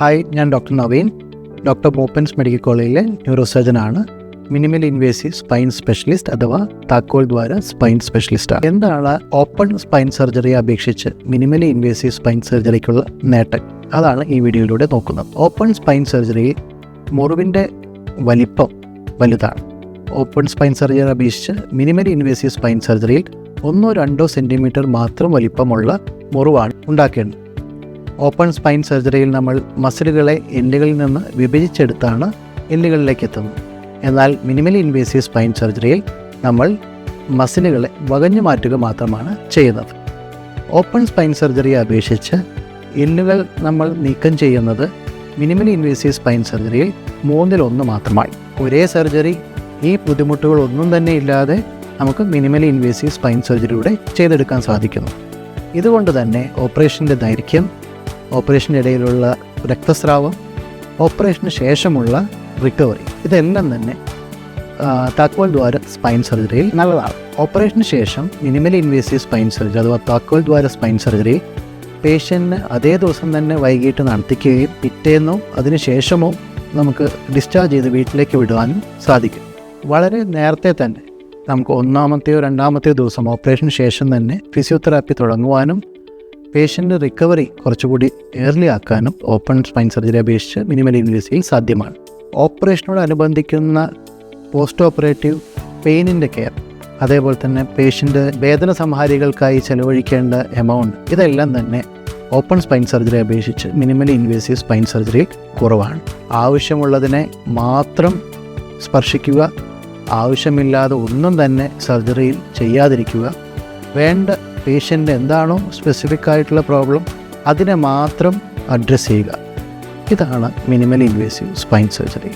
Hi ഞാൻ doctor Naveen doctor Moopen's medical കോളേജിലെ neuro ആണ്. മിനിമൽ ഇൻവേസീവ് സ്പൈൻ സ്പെഷ്യലിസ്റ്റ് അഥവാ താക്കോൽ ദ്വാര സ്പൈൻ സ്പെഷ്യലിസ്റ്റ് ആണ്. എന്താണ് ഓപ്പൺ സ്പൈൻ സർജറിയെ അപേക്ഷിച്ച് മിനിമലി ഇൻവേസീവ് സ്പൈൻ സർജറിക്കുള്ള നേട്ടം? അതാണ് ഈ വീഡിയോയിലൂടെ നോക്കുന്നത്. ഓപ്പൺ സ്പൈൻ സർജറിയിൽ മുറിവിന്റെ വലിപ്പം വലുതാണ്. ഓപ്പൺ സ്പൈൻ സർജറി അപേക്ഷിച്ച് മിനിമലി ഇൻവേസീവ് സ്പൈൻ സർജറിയിൽ ഒന്നോ രണ്ടോ സെന്റിമീറ്റർ മാത്രം വലിപ്പമുള്ള മുറിവാണ് ഉണ്ടാക്കേണ്ടത്. ഓപ്പൺ സ്പൈൻ സർജറിയിൽ നമ്മൾ മസിലുകളെ എല്ലുകളിൽ നിന്ന് വിഭജിച്ചെടുത്താണ് എല്ലുകളിലേക്ക് എത്തുന്നത് എന്നാൽ മിനിമലി ഇൻവേസീവ് സ്പൈൻ സർജറിയിൽ നമ്മൾ മസിലുകളെ വകഞ്ഞു മാറ്റുക മാത്രമാണ് ചെയ്യുന്നത്. ഓപ്പൺ സ്പൈൻ സർജറിയെ അപേക്ഷിച്ച് എല്ലുകൾ നമ്മൾ നീക്കം ചെയ്യുന്നത് മിനിമലി ഇൻവേസീവ് സ്പൈൻ സർജറിയിൽ മൂന്നിലൊന്ന് മാത്രമായി. ഒരേ സർജറി ഈ ബുദ്ധിമുട്ടുകളൊന്നും തന്നെ ഇല്ലാതെ നമുക്ക് മിനിമലി ഇൻവേസീവ് സ്പൈൻ സർജറിയുടെ ചെയ്തെടുക്കാൻ സാധിക്കുന്നു. ഇതുകൊണ്ട് തന്നെ ഓപ്പറേഷന്റെ ദൈർഘ്യം ഓപ്പറേഷന്റെ ഇടയിലുള്ള രക്തസ്രാവം ഓപ്പറേഷന് ശേഷമുള്ള റിക്കവറി. ഇതെല്ലാം തന്നെ താക്കോൽ ദ്വാര സ്പൈൻ സർജറിയിൽ നല്ലതാണ്. ഓപ്പറേഷന് ശേഷം മിനിമലി ഇൻവേസീവ് സ്പൈൻ സർജറി അഥവാ താക്കോൽ ദ്വാര സ്പൈൻ സർജറി പേഷ്യന്റിന് അതേ ദിവസം തന്നെ വൈകിട്ട് നടത്തിക്കുകയും പിറ്റേന്നോ അതിന് ശേഷമോ നമുക്ക് ഡിസ്ചാർജ് ചെയ്ത് വീട്ടിലേക്ക് വിടുവാനും സാധിക്കും. വളരെ നേരത്തെ തന്നെ നമുക്ക് ഒന്നാമത്തെയോ രണ്ടാമത്തെയോ ദിവസം ഓപ്പറേഷന് ശേഷം തന്നെ ഫിസിയോതെറാപ്പി തുടങ്ങുവാനും പേഷ്യന്റ് റിക്കവറി കുറച്ചുകൂടി ഏർലി ആക്കാനും ഓപ്പൺ സ്പൈൻ സർജറി അപേക്ഷിച്ച് മിനിമൽ ഇൻവേസീവ് സാധ്യമാണ്. ഓപ്പറേഷനോട് അനുബന്ധിക്കുന്ന പോസ്റ്റ് ഓപ്പറേറ്റീവ് പെയിനിന്റെ കെയർ അതേപോലെ തന്നെ പേഷ്യന്റ് വേദന സംഹാരികൾക്കായി ചെലവഴിക്കേണ്ട എമൗണ്ട് ഇതെല്ലാം തന്നെ ഓപ്പൺ സ്പൈൻ സർജറി അപേക്ഷിച്ച് മിനിമലി ഇൻവേസീവ് സ്പൈൻ സർജറി കുറവാണ്. ആവശ്യമുള്ളതിനെ മാത്രം സ്പർശിക്കുക ആവശ്യമില്ലാതെ ഒന്നും തന്നെ സർജറിയിൽ ചെയ്യാതിരിക്കുക വേണ്ട പേഷ്യന്റ് എന്താണോ സ്പെസിഫിക് ആയിട്ടുള്ള പ്രോബ്ലം അതിനെ മാത്രം അഡ്രസ്സ് ചെയ്യുക. ഇതാണ് മിനിമൽ ഇൻവേസീവ് സ്പൈൻ സർജറി